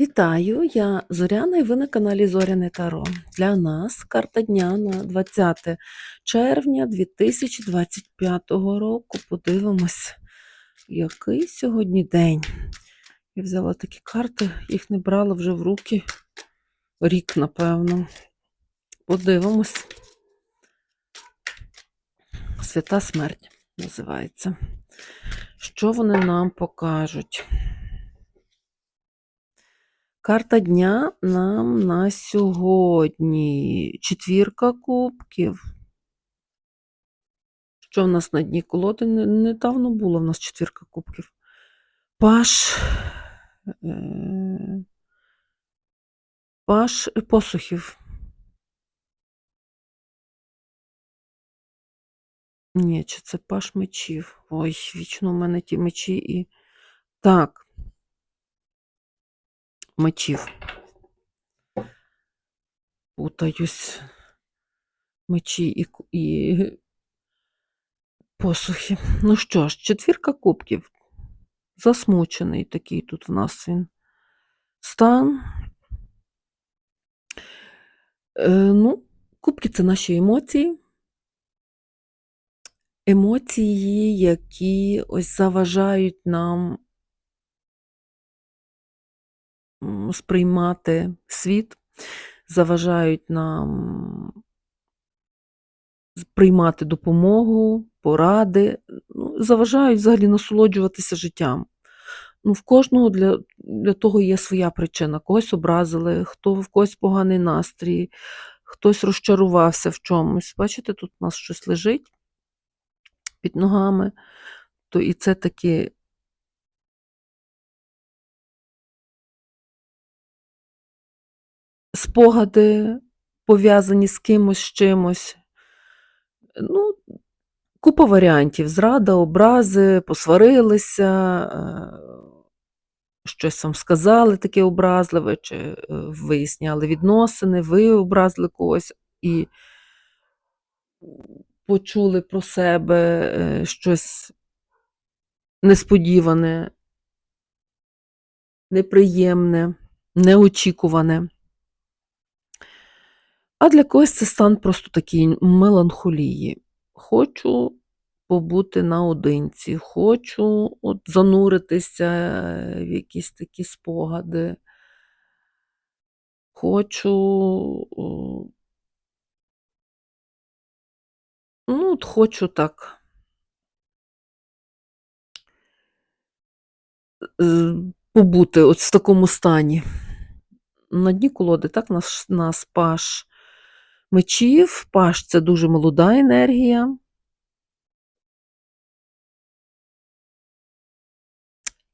Вітаю, я Зоряна і ви на каналі Зоряне Таро. Для нас карта дня на 20 червня 2025 року. Подивимось, який сьогодні день. Я взяла такі карти, їх не брала вже в руки рік, напевно. Подивимось. Свята смерть називається. Що вони нам покажуть? Карта дня нам на сьогодні. Четвірка кубків. Що в нас на дні колоди? Недавно було в нас четвірка кубків. Паш. е, Паш посухів. Ні, чи це паш мечів? Ой, вічно в мене ті мечі і. Так. Мечів. Путаюсь. Мечі і, і посухи. Ну що ж, четвірка кубків. Засмучений такий тут в нас він стан. Е, ну, кубки це наші емоції. Емоції, які ось заважають нам сприймати світ, заважають нам приймати допомогу, поради, ну, заважають взагалі насолоджуватися життям. Ну, в кожного для, для того є своя причина. Когось образили, хто в когось поганий настрій, хтось розчарувався в чомусь. Бачите, тут у нас щось лежить під ногами, то і це такі спогади, пов'язані з кимось, з чимось. Ну, купа варіантів: зрада, образи, посварилися, е, щось вам сказали таке образливе, чи е, виясняли відносини, ви образили когось і почули про себе е, щось несподіване, неприємне, неочікуване. А для когось це стан просто такий меланхолії. Хочу побути наодинці, хочу от зануритися в якісь такі спогади. Хочу, ну, от хочу так. е, Побути от в такому стані. На дні колоди, так, нас, нас паш мечів. Паш це дуже молода енергія.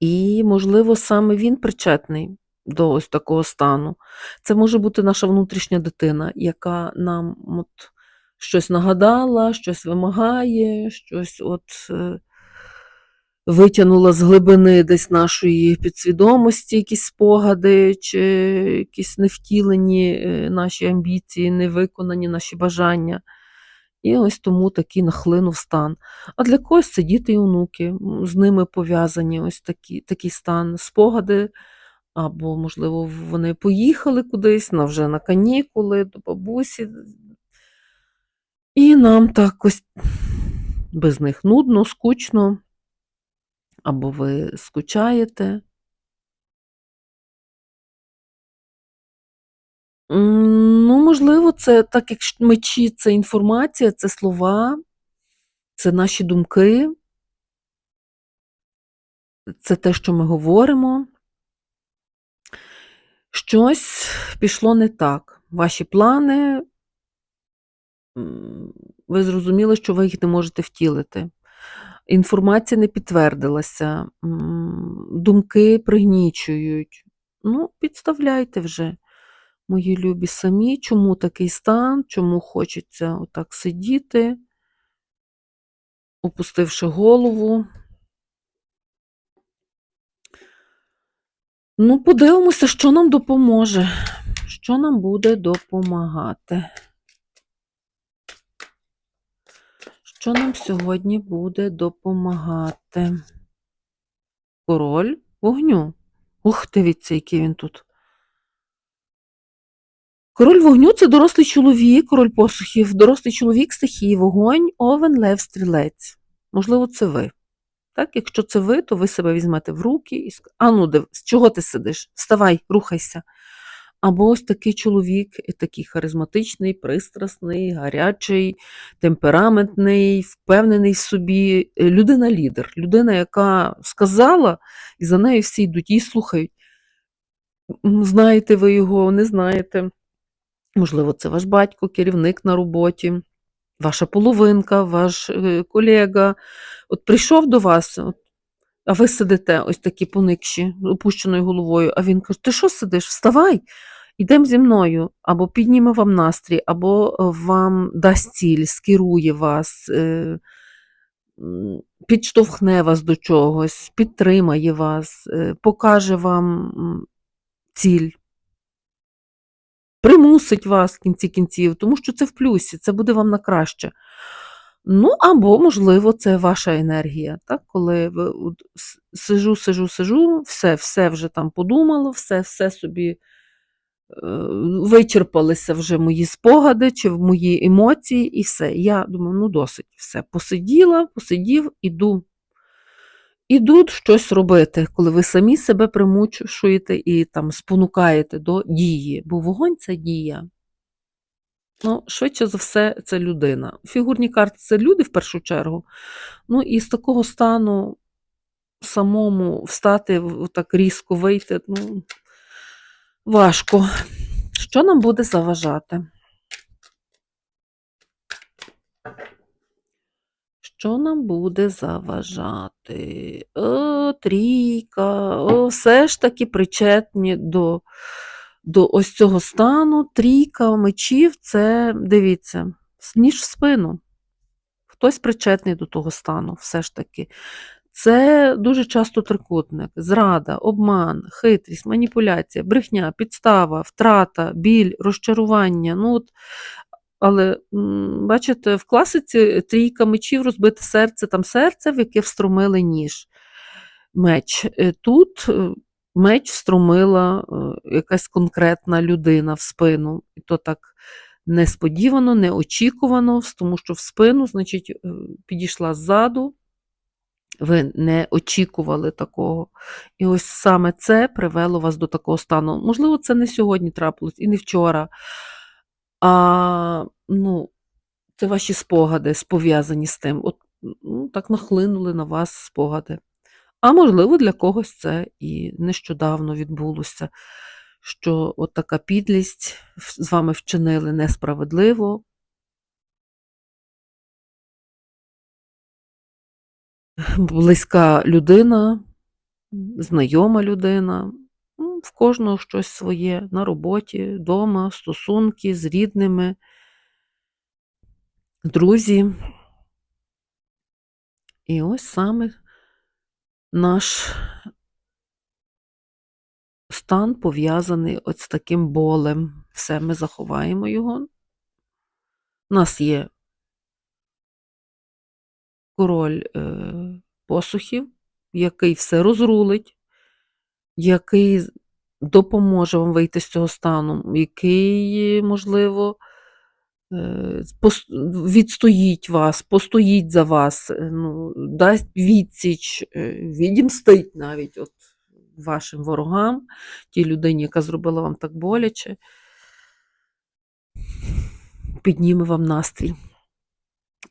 І, можливо, саме він причетний до ось такого стану. Це може бути наша внутрішня дитина, яка нам от щось нагадала, щось вимагає, щось от е, витягнула з глибини десь нашої підсвідомості якісь спогади, чи якісь невтілені е, наші амбіції, невиконані наші бажання. І ось тому такий нахлинув стан. А для когось це діти і онуки, з ними пов'язані ось такі, такий стан, спогади, або, можливо, вони поїхали кудись на вже на канікули до бабусі. І нам так ось без них нудно, скучно, або ви скучаєте. Ну, можливо, це так як мечі це інформація, це слова, це наші думки, це те, що ми говоримо. Щось пішло не так. Ваші плани, ви зрозуміли, що ви їх не можете втілити. Інформація не підтвердилася, думки пригнічують. Ну, підставляйте вже, мої любі самі, чому такий стан, чому хочеться отак сидіти, опустивши голову. Ну, подивимося, що нам допоможе, що нам буде допомагати. Що нам сьогодні буде допомагати? Король вогню. Ух, дивіться, який він тут Король вогню це дорослий чоловік, король посухів, дорослий чоловік стихії, вогонь, овен, лев, стрілець. Можливо, це ви. Так, якщо це ви, то ви себе візьмете в руки і скажете, див, з чого ти сидиш? Вставай, рухайся. Або ось такий чоловік, такий харизматичний, пристрасний, гарячий, темпераментний, впевнений в собі, е, людина-лідер, людина, яка сказала, і за нею всі йдуть, її слухають. Знаєте ви його, не знаєте. Можливо, це ваш батько, керівник на роботі, ваша половинка, ваш е, колега. От прийшов до вас, от, а ви сидите ось такі поникші, опущеною головою, а він каже: Ти що сидиш? Вставай, ідемо зі мною, або підніме вам настрій, або е, вам дасть ціль, скерує вас, е, підштовхне вас до чогось, підтримає вас, е, покаже вам ціль примусить вас в кінці кінців, тому що це в плюсі, це буде вам на краще. Ну, або, можливо, це ваша енергія, так? коли ви от, сижу, сижу, сижу, все, все вже там подумало, все, все собі е, вичерпалися вже мої спогади чи мої емоції, і все. Я думаю, ну досить, все. Посиділа, посидів, іду. Іду щось робити, коли ви самі себе примучуєте і там спонукаєте до дії, бо вогонь це дія. Ну, швидше за все, це людина. Фігурні карти це люди в першу чергу. Ну і з такого стану самому встати, так різко вийти, ну, важко. Що нам буде заважати? Що нам буде заважати? О, трійка, о, все ж таки причетні до, до ось цього стану. Трійка мечів це, дивіться, ніж в спину. Хтось причетний до того стану, все ж таки. Це дуже часто трикутник, зрада, обман, хитрість, маніпуляція, брехня, підстава, втрата, біль, розчарування. Ну, от, але бачите, в класиці трійка мечів розбите серце, там серце, в яке встромили ніж. Меч. Е, Тут е, меч встромила е, якась конкретна людина в спину. І то так несподівано, неочікувано, тому що в спину, значить, е, підійшла ззаду. Ви не очікували такого. І ось саме це привело вас до такого стану. Можливо, це не сьогодні трапилось і не вчора. А ну, це ваші спогади пов'язані з тим. От ну, так нахлинули на вас спогади. А можливо, для когось це і нещодавно відбулося, що от така підлість з вами вчинили несправедливо. Близька людина, знайома людина. Ну, В кожного щось своє на роботі, вдома, стосунки з рідними, друзі. І ось саме наш стан пов'язаний от з таким болем. Все, ми заховаємо його. У нас є король е, посухів, який все розрулить, який допоможе вам вийти з цього стану, який, можливо, відстоїть вас, постоїть за вас, е, ну, дасть відсіч, е, відімстить навіть от вашим ворогам, тій людині, яка зробила вам так боляче, підніме вам настрій.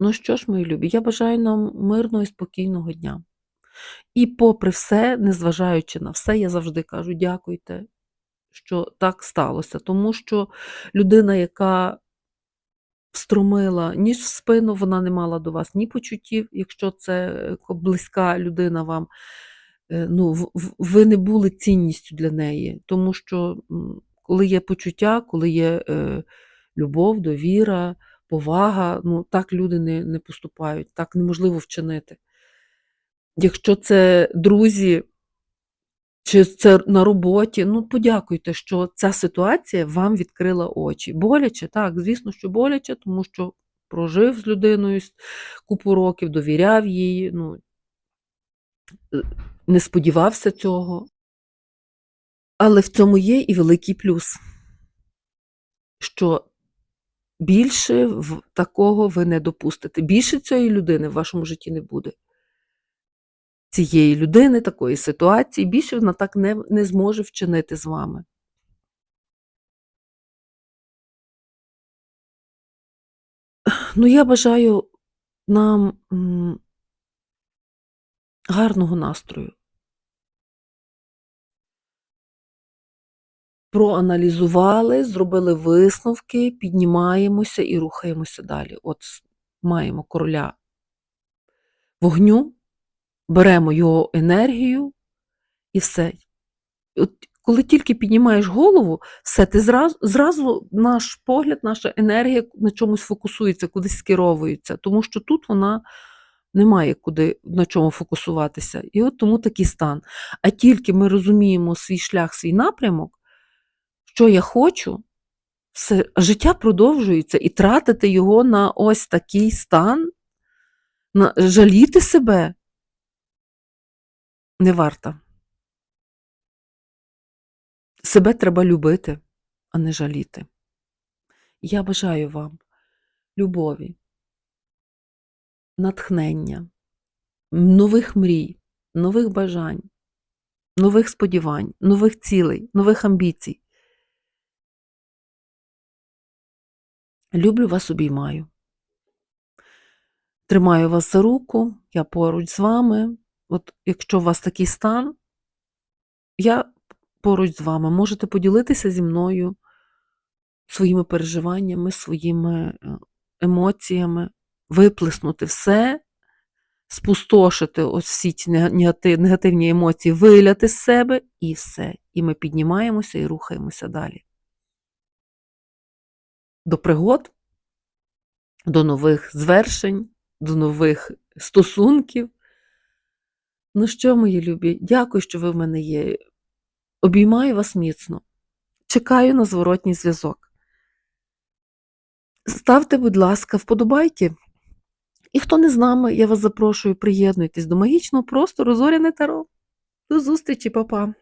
Ну що ж, мої любі, я бажаю нам мирного і спокійного дня. І попри все, незважаючи на все, я завжди кажу дякуйте, що так сталося. Тому що людина, яка встромила ніж в спину, вона не мала до вас ні почуттів, якщо це е, близька людина вам. е, Ну, ви не були цінністю для неї, тому що коли є почуття, коли є е, любов, довіра, повага, ну так люди не, не поступають, так неможливо вчинити. Якщо це друзі, чи це на роботі, ну подякуйте, що ця ситуація вам відкрила очі. Боляче, так, звісно, що боляче, тому що прожив з людиною купу років, довіряв їй, ну, е, не сподівався цього. Але в цьому є і великий плюс. що більше такого ви не допустите. Більше цієї людини в вашому житті не буде. Цієї людини, такої ситуації, більше вона так не, не зможе вчинити з вами. Ну, я бажаю нам гарного настрою. Проаналізували, зробили висновки, піднімаємося і рухаємося далі. От маємо короля вогню, беремо його енергію і все. От коли тільки піднімаєш голову, все, ти зразу, зразу наш погляд, наша енергія на чомусь фокусується, кудись скеровується, тому що тут вона не має куди на чому фокусуватися. І от тому такий стан. А тільки ми розуміємо свій шлях, свій напрямок, що я хочу, все, життя продовжується, і тратити його на ось такий стан, на, жаліти себе не варто. Себе треба любити, а не жаліти. Я бажаю вам любові, натхнення, нових мрій, нових бажань, нових сподівань, нових цілей, нових амбіцій. Люблю вас, обіймаю. Тримаю вас за руку, я поруч з вами. От якщо у вас такий стан, я поруч з вами. Можете поділитися зі мною своїми переживаннями, своїми е, емоціями, виплеснути все, спустошити ось всі ці негативні емоції, виляти з себе і все. І ми піднімаємося і рухаємося далі. До пригод, до нових звершень, до нових стосунків. Ну що, мої любі, дякую, що ви в мене є. Обіймаю вас міцно. Чекаю на зворотній зв'язок. Ставте, будь ласка, вподобайки. І хто не з нами, я вас запрошую, приєднуйтесь до магічного простору Зоряне Таро. До зустрічі, папа!